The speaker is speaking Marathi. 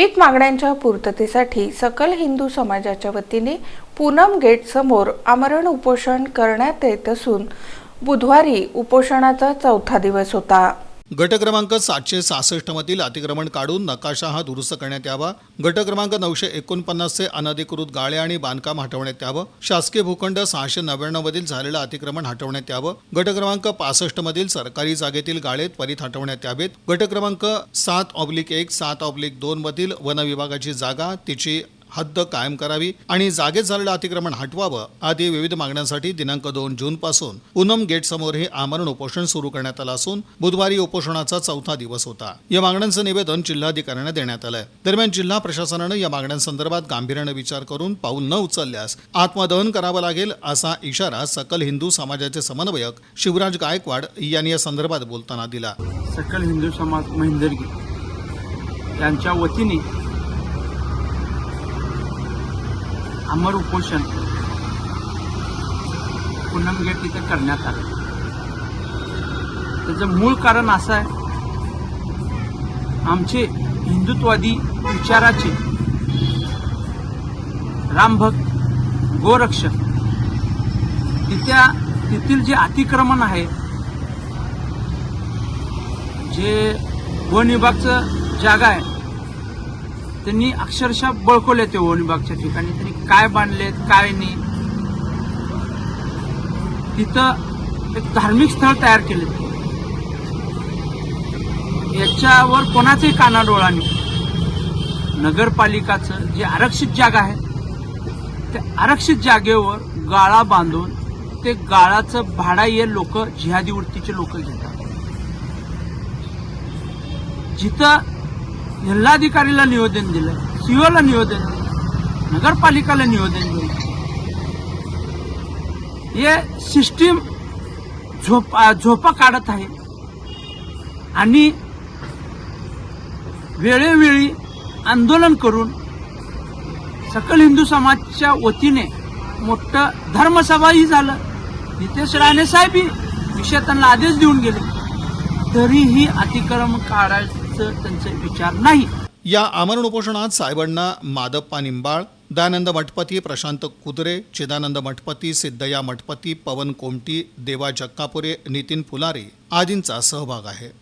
विविध मागण्यांच्या पूर्ततेसाठी सकल हिंदू समाजाच्या वतीने पूनम गेट समोर आमरण उपोषण करण्यात येत असून बुधवारी उपोषणाचा चौथा दिवस होता. गट क्रमांक सातशे सहासष्ट मधील अतिक्रमण काढून नकाशा हा दुरुस्त करण्यात यावा. गट क्रमांक नऊशे एकोणपन्नासचे अनधिकृत गाळे आणि बांधकाम हटवण्यात यावं. शासकीय भूखंड सहाशे नव्याण्णव मधील झालेलं अतिक्रमण हटवण्यात यावं. गट क्रमांक पासष्ट मधील सरकारी जागेतील गाळे त्वरित हटवण्यात यावेत. गट क्रमांक सात ऑब्लिक एक सात ऑब्लिक दोन मधील वन विभागाची जागा तिची हद्द कायम करावी आणि जागेत झालेलं अतिक्रमण हटवावं आदी विविध मागण्यांसाठी दिनांक दोन जून पासून पूनम गेट समोर हे आमरण उपोषण सुरू करण्यात आलं असून बुधवारी उपोषणाचा चौथा दिवस होता. या मागण्यांचं निवेदन जिल्हाधिकाऱ्यांना देण्यात आलंय. दरम्यान जिल्हा प्रशासनानं या मागण्यांसंदर्भात गांभीर्यानं विचार करून पाऊल न उचलल्यास आत्मदहन करावं लागेल असा इशारा सकल हिंदू समाजाचे समन्वयक शिवराज गायकवाड यांनी या संदर्भात बोलताना दिला. सकल हिंदू समाज महिंदरगी यांच्या वतीने अमर उपोषण पूनम गेट तिथे करण्यात आलं. त्याचं मूळ कारण असं आहे आमचे हिंदुत्वादी विचाराचे रामभक्त गोरक्षक तिथ्या तेथील जे अतिक्रमण आहे जे वन विभागचं जागा आहे त्यांनी अक्षरशः बळकवले ते वन ठिकाणी. त्यांनी काय बांधलेत काय नाही. तिथं एक धार्मिक स्थळ तयार केले. याच्यावर कोणाचाही कानाडोळा नाही. नगरपालिकाचं जे आरक्षित जागा आहे त्या आरक्षित जागेवर गाळा बांधून ते गाळाचं भाडा हे लोक जिहादी वृत्तीचे लोक घेतात. जिथं जिल्हाधिकारीला निवेदन दिलं सीओला निवेदन दिलं नगरपालिकाला निवेदन दिलं. हे सिस्टीम झोप झोपा काढत आहे. आणि वेळोवेळी आंदोलन करून सकल हिंदू समाजच्या वतीने मोठं धर्मसभाही झालं. नितेश राणे साहेबही विषय त्यांना आदेश देऊन गेले. तरीही अतिक्रमण काढायचं त्यांचा विचार नाही. या आमरण उपोषणात साहेबांना मादप्पा निंबाळ दयानंद मठपती प्रशांत कुदरे चिदानंद मठपती सिद्धया मठपती पवन कोमटी देवा जक्कापुरे नितीन फुलारी आदींचा सहभाग आहे.